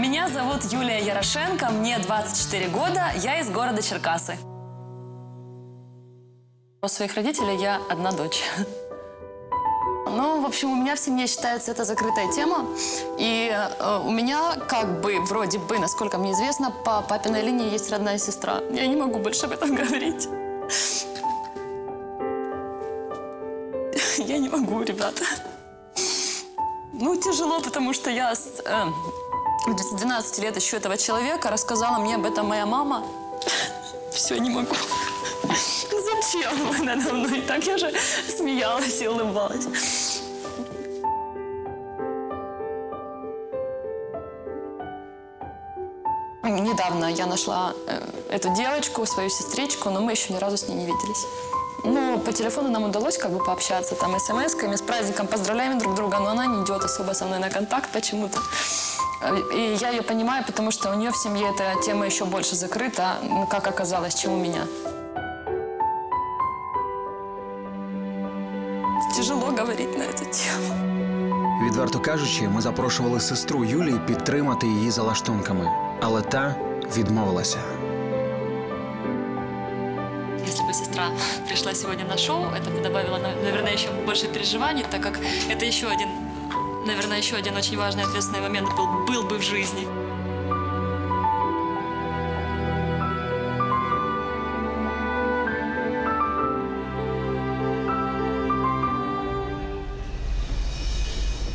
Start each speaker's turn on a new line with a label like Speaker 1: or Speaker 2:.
Speaker 1: Меня зовут Юлия Ярошенко, мне 24 года, я из города Черкасы. У своих родителей я одна дочь. Ну, в общем, у меня в семье считается это закрытая тема. И э, у меня, как бы, вроде бы, насколько мне известно, по папиной линии есть родная сестра. Я не могу больше об этом говорить. Я не могу, ребята. Ну, тяжело, потому что я э, с 12 лет ищу этого человека. Рассказала мне об этом моя мама. Все, не могу. Зачем вы надо мной? Так я же смеялась и улыбалась. Недавно я нашла э, эту девочку, свою сестричку, но мы еще ни разу с ней не виделись. Ну, по телефону нам удалось как бы пообщаться, там, смс-ками, с праздником поздравляем друг друга, но она не идет особо со мной на контакт почему-то. И я ее понимаю, потому что у нее в семье эта тема еще больше закрыта, ну, как оказалось, чем у меня. Тяжело говорить на эту тему.
Speaker 2: Відверто кажучи, ми запрошували сестру Юлії підтримати її за лаштунками, але та відмовилася.
Speaker 1: Если бы сестра пришла сегодня на шоу, это бы добавило, на- наверное, еще больше переживаний, так как это еще один, наверное, еще один очень важный ответственный момент был, был бы в жизни.